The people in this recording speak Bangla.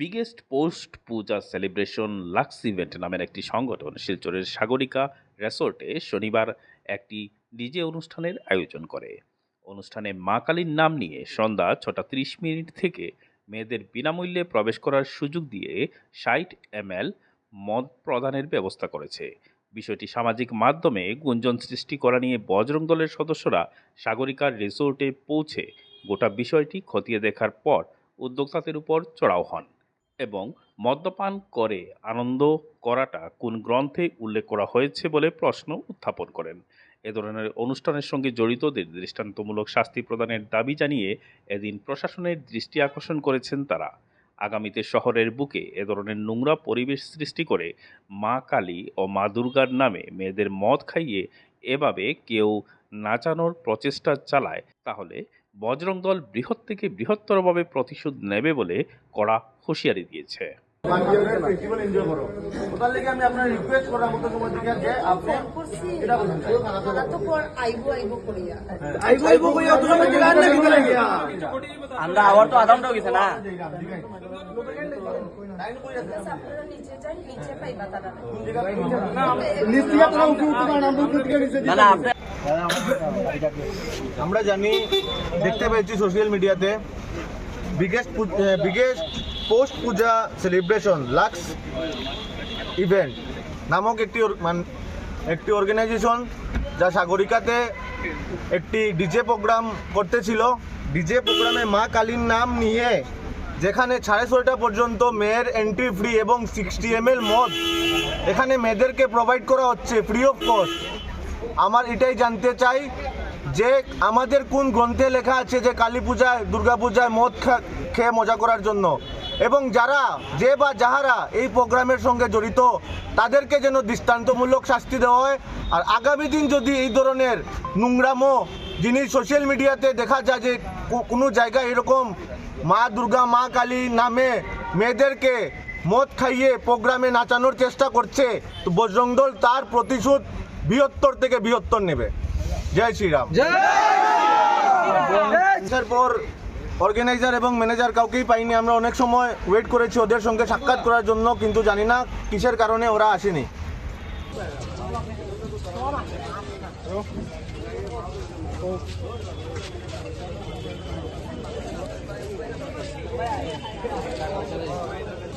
Biggest post puja celebration Lux event নামের একটি সংগঠন শিলচরের সাগরিকা রেসোর্টে শনিবার একটি ডিজে অনুষ্ঠানের আয়োজন করে। অনুষ্ঠানে মা কালীর নাম নিয়ে সন্ধ্যা ছটা তিরিশ মিনিট থেকে মেয়েদের বিনামূল্যে প্রবেশ করার সুযোগ দিয়ে ষাট এমএল মদ প্রদানের ব্যবস্থা করেছে। বিষয়টি সামাজিক মাধ্যমে গুঞ্জন সৃষ্টি করা নিয়ে বজরং দলের সদস্যরা সাগরিকার রিসোর্টে পৌঁছে গোটা বিষয়টি খতিয়ে দেখার পর উদ্যোক্তাদের উপর চড়াও হন। এবং মদ্যপান করে আনন্দ করাটা কোন গ্রন্থে উল্লেখ করা হয়েছে বলে প্রশ্ন উত্থাপন করেন। এ ধরনের অনুষ্ঠানের সঙ্গে জড়িতদের দৃষ্টান্তমূলক শাস্তি প্রদানের দাবি জানিয়ে এদিন প্রশাসনের দৃষ্টি আকর্ষণ করেছেন তারা। আগামীতে শহরের বুকে এ ধরনের নোংরা পরিবেশ সৃষ্টি করে মা কালী ও মা দুর্গার নামে মেয়েদের মদ খাইয়ে এভাবে কেউ নাচানোর প্রচেষ্টা চালায়, তাহলে বজরং দল বৃহৎ থেকে বৃহত্তরভাবে প্রতিশোধ নেবে বলে কড়া হুঁশিয়ারি দিয়েছে। আমরা আবার তো আদামটাও গেছে না? আমরা জানি দেখতে পেয়েছি সোশ্যাল মিডিয়াতে biggest biggest post puja celebration Lux event নামক একটি মানে একটি অর্গানাইজেশন যা সাগরিকাতে একটি ডিজে প্রোগ্রাম করতেছিল। ডিজে প্রোগ্রামে মা কালীর নাম নিয়ে, যেখানে সাড়ে ছয়টা পর্যন্ত মেয়ের এন্ট্রি ফ্রি এবং সিক্সটি এম এল মদ এখানে মেয়েদেরকে প্রোভাইড করা হচ্ছে ফ্রি অফ কস্ট আমার এটাই জানতে চাই যে আমাদের কোন গ্রন্থে লেখা আছে যে কালী পূজায়, দুর্গা পূজায় মদ খেয়ে মজা করার জন্য। এবং যারা যে বা যাহারা এই প্রোগ্রামের সঙ্গে জড়িত, তাদেরকে যেন দৃষ্টান্তমূলক শাস্তি দেওয়া হয়। আর আগামী দিন যদি এই ধরনের নোংরামো জিনিস সোশ্যাল মিডিয়াতে দেখা যায় যে কোনো জায়গায় এরকম মা দুর্গা, মা কালী নামে মেয়েদেরকে মদ খাইয়ে প্রোগ্রামে নাচানোর চেষ্টা করছে, তো বজরং দল তার প্রতিশোধ বৃহত্তর থেকে বৃহত্তর নেবে। জয় শ্রীরাম। পর অর্গানাইজার এবং ম্যানেজার কাউকেই পাইনি। আমরা অনেক সময় ওয়েট করেছি ওদের সঙ্গে সাক্ষাৎ করার জন্য কিন্তু জানি না কিসের কারণে ওরা আসেনি। Thank you.